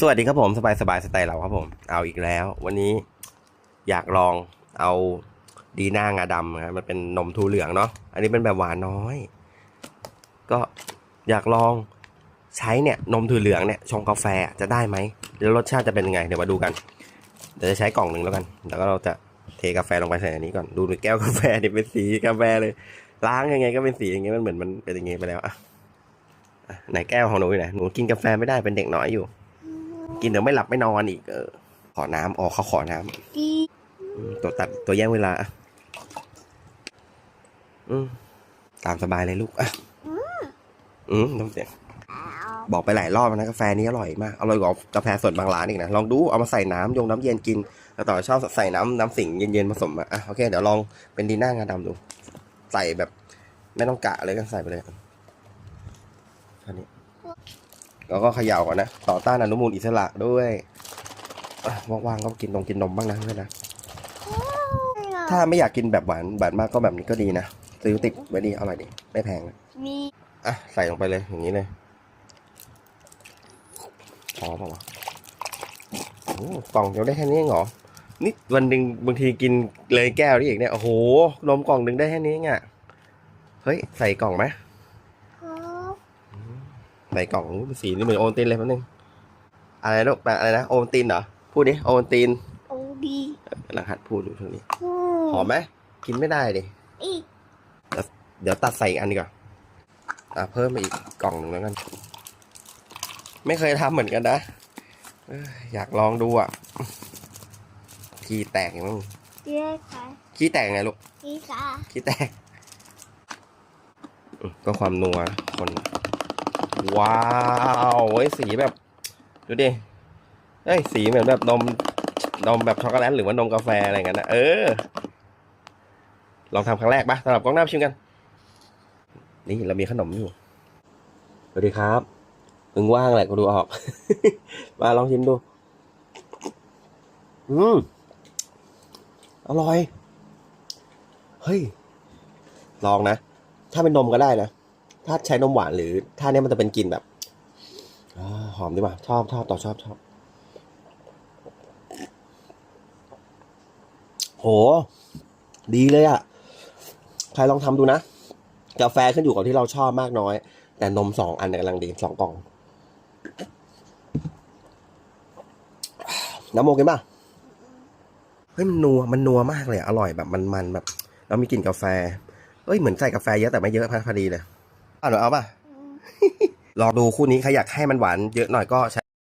สวัสดีครับผมสบายสบายสไตล์เราครับผม เอาอีกแล้ว วันนี้อยากลองเอาดีน่างาดำครับมันเป็นนมทูเหลืองเนาะอันนี้เป็นแบบหวานน้อย ก็อยากลองใช้เนี่ยนมทูเหลืองเนี่ยชงกาแฟจะได้ไหมแล้วรสชาติจะเป็นยังไงเดี๋ยวมาดูกันเดี๋ยวจะใช้กล่องหนึ่งแล้วกัน แล้วก็เราจะเทกาแฟลงไปใส่อันนี้ก่อนดูในแก้วกาแฟเนี่ยเป็นสีกาแฟเลย ล้างยังไงก็เป็นสีอย่างเงี้ยมันเหมือนมันเป็นอย่างงี้ไปแล้วอะอะไหนแก้วของหนูอยู่ไหนหนูกินกาแฟไม่ได้เป็นเด็กน้อยอยู่ กินเดี๋ยวไม่หลับไม่นอนอีก เออ ขอน้ำอ๋อเขาขอน้ำอืมตัวตัดตัวแย่งเวลาอะอืมตามสบายเลยลูกอะอืมน้ำเสียง บอกไปหลายรอบแล้วนะกาแฟนี้อร่อยมากอร่อยกว่ากาแฟสดบางร้านอีกนะลองดูเอามาใส่น้ำยงน้ำเย็นกินแล้วต่อชอบใส่น้ำน้ำสิงเย็นๆผสมอะอะโอเคเดี๋ยวลองเป็นดีน่างาดำดู ใส่แบบ ไม่ต้องกะเลยก็ใส่ไปเลยท่านี้ แล้วก็เขย่าก่อนนะ ต่อต้านอนุมูลอิสระด้วยอะว่างๆก็กินนมกินนมบ้างนะเพื่อนนะ ถ้าไม่อยากกินแบบหวานหวานมากก็แบบนี้ก็ดีนะซื้อติดไว้ดีอร่อยดีไม่แพงนะมีอะใส่ลงไปเลยอย่างนี้เลยพอเปล่าวะโอ้กล่องเดียวได้แค่นี้เองเหรอนี่วันหนึ่งบางทีกินเลยแก้วนี่อีกเนี่ยโอ้โหนมกล่องหนึ่งได้แค่นี้เองอะเฮ้ยใส่กล่องไหมครับ ใส่กล่องอู้สีนี่เหมือนโอวัลตินเลยแป๊บนึงอะไรลูกแปลอะไรนะโอวัลตินเหรอพูดดิโอวัลตินโอ้ดีกำลังหัดพูดอยู่ช่วงนี้อืหอมไหมกินไม่ได้ดิอีกเดี๋ยวตัดใส่อีกอันดีกว่าอะเพิ่มมาอีกกล่องหนึ่งแล้วกัน ไม่เคยทำเหมือนกันนะเอ้ยอยากลองดูอะขี้แตกอย่างมั้งเจ๊ค่ะขี้แตกไงลูกอีสาขี้แตกอืมก็ความนัวคน ว้าวเว้ยสีแบบ ดูดิเอ้ยสีเหมือนแบบนมนมแบบช็อกโกแลตหรือว่านมกาแฟอะไรเงี้ยนะเออ ลองทำครั้งแรกปะสำหรับกล้องหน้าชิมกัน นี่เรามีขนมอยู่สวัสดีครับมึงว่างแหละกูดูออก มาลองชิมดู อืมอร่อย เฮ้ย ลองนะ ถ้าเป็นนมก็ได้นะ ถ้าใช้นมหวานหรือถ้าเนี้ยมันจะเป็นกลิ่นแบบอหอมดีว่ะชอบชอบต่อชอบชอบโห ดีเลยอะ่ะ ใครลองทำดูนะ กาแฟขึ้นอยู่กับที่เราชอบมากน้อย แต่นมสองอันกำลังดีสองกล่อง น้ำโมกินป่ะ เฮ้ยมันนัวมันนัวมากเลยอร่อยแบบมันๆแบบ แล้วมีกลิ่นกาแฟ เอ้ยเหมือนใส่กาแฟเยอะแต่ไม่เยอะพอดีเลย อะเดี๋ยวเอาป่ะ ลองดูคู่นี้ใครอยากให้มันหวานเยอะหน่อยก็ใช้